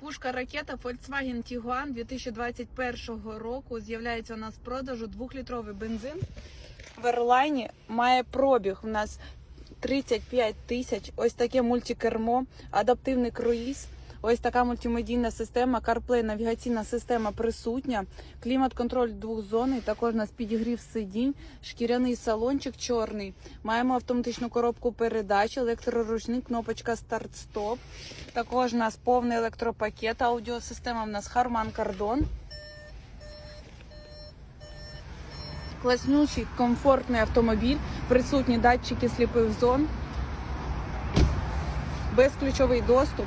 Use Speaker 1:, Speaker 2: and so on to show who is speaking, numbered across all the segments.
Speaker 1: Пушка ракета Volkswagen Tiguan 2021 року з'являється у нас в продажу двохлітровий бензин. В Ерлайні має пробіг у нас 35 тисяч. Ось таке мультикермо, адаптивний круїз. Ось така мультимедійна система, CarPlay, навігаційна система присутня, клімат-контроль двох двохзонний, також у нас підігрів сидінь, шкіряний салончик чорний. Маємо автоматичну коробку передач, електроручник, кнопочка старт-стоп. Також у нас повний електропакет, аудіосистема у нас Harman Kardon. Класнючий, комфортний автомобіль, присутні датчики сліпих зон, безключовий доступ.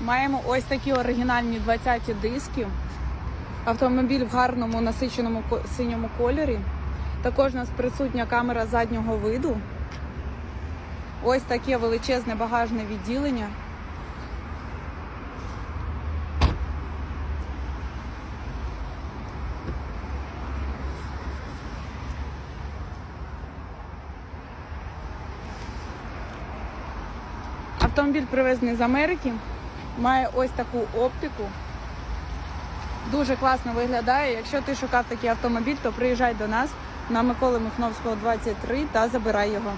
Speaker 1: Маємо ось такі оригінальні 20-ті диски. Автомобіль в гарному насиченому синьому кольорі. Також у нас присутня камера заднього виду. Ось таке величезне багажне відділення. Автомобіль привезений з Америки, має ось таку оптику. Дуже класно виглядає. Якщо ти шукав такий автомобіль, то приїжджай до нас на Миколи Михновського 23 та забирай його.